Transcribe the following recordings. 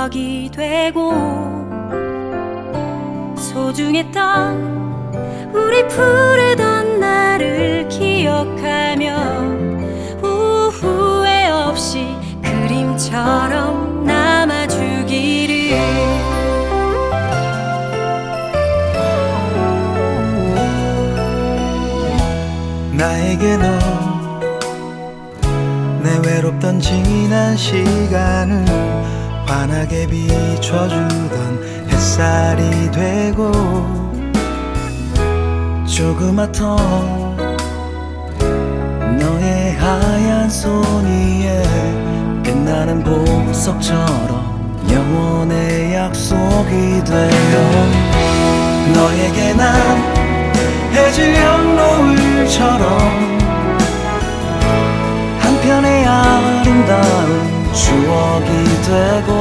추억이 되고 소중했던 우리 푸르던 날을 기억하며 후회 없이 그림처럼 남아주기를. 나에게 너 내 외롭던 지난 시간을 환하게 비춰주던 햇살이 되고 조그맣던 너의 하얀 손 위에 빛나는 보석처럼 영원의 약속이 되어 너에게 난 해질녘 노을처럼 한편의 아름다운 추억이 되고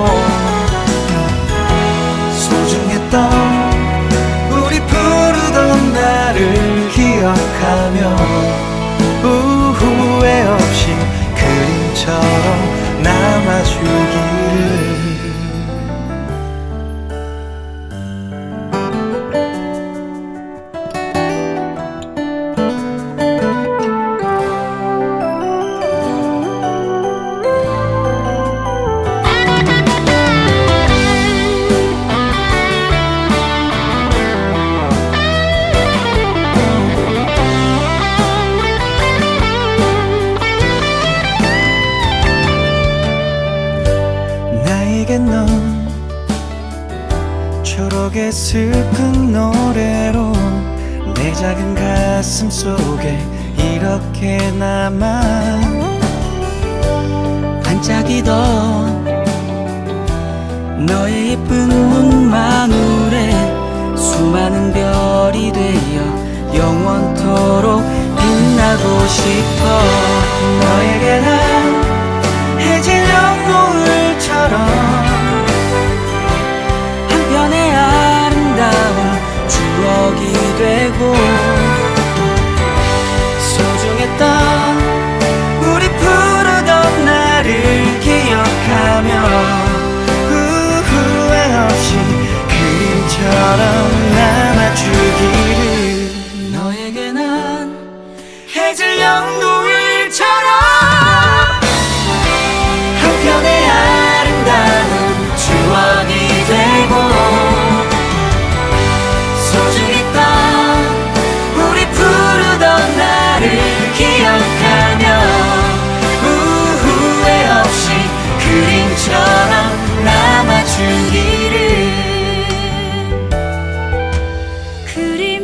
나에겐 넌 초록의 슬픈 노래로 내 작은 가슴 속에 이렇게 남아 반짝이던 너의 예쁜 눈망울에 수많은 별이 되어 영원토록 빛나고 싶어. 너에게 난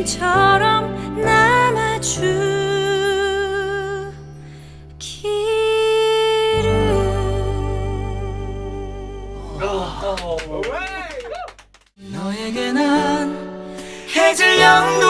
그림처럼 남아주기를 아. 너에게 난 해질 영도